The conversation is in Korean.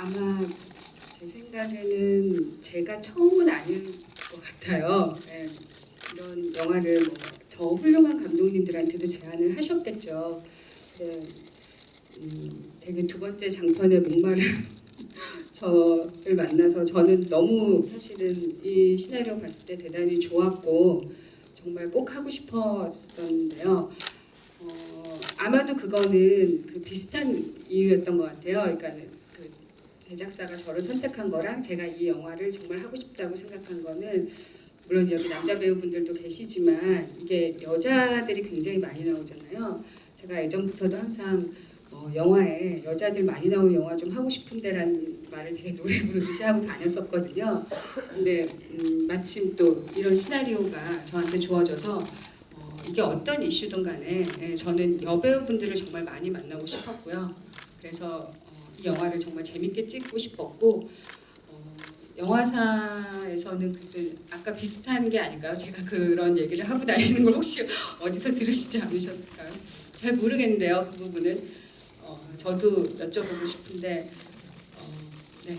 아마 제 생각에는 제가 처음은 아닐 것 같아요. 네, 이런 영화를 뭐 더 훌륭한 감독님들한테도 제안을 하셨겠죠. 네, 음, 되게 두 번째 장편에 목마른 저를 만나서 저는 너무 사실은 이 시나리오 봤을 때 대단히 좋았고 정말 꼭 하고 싶었었는데요. 어, 아마도 그거는 그 비슷한 이유였던 것 같아요. 그러니까 그 제작사가 저를 선택한 거랑 제가 이 영화를 정말 하고 싶다고 생각한 거는 물론 여기 남자 배우분들도 계시지만 이게 여자들이 굉장히 많이 나오잖아요. 제가 예전부터도 항상 어, 영화에 여자들 많이 나오는 영화 좀 하고 싶은데라는 말을 되게 노래 부르듯이 하고 다녔었거든요. 근데 음, 마침 또 이런 시나리오가 저한테 주어져서 어, 이게 어떤 이슈든 간에 예, 저는 여배우분들을 정말 많이 만나고 싶었고요. 그래서 어, 이 영화를 정말 재밌게 찍고 싶었고 어, 영화사에서는 글쎄 아까 비슷한 게 아닐까요? 제가 그런 얘기를 하고 다니는 걸 혹시 어디서 들으시지 않으셨을까요? 잘 모르겠는데요. 그 부분은 어, 저도 여쭤보고 싶은데 어, 네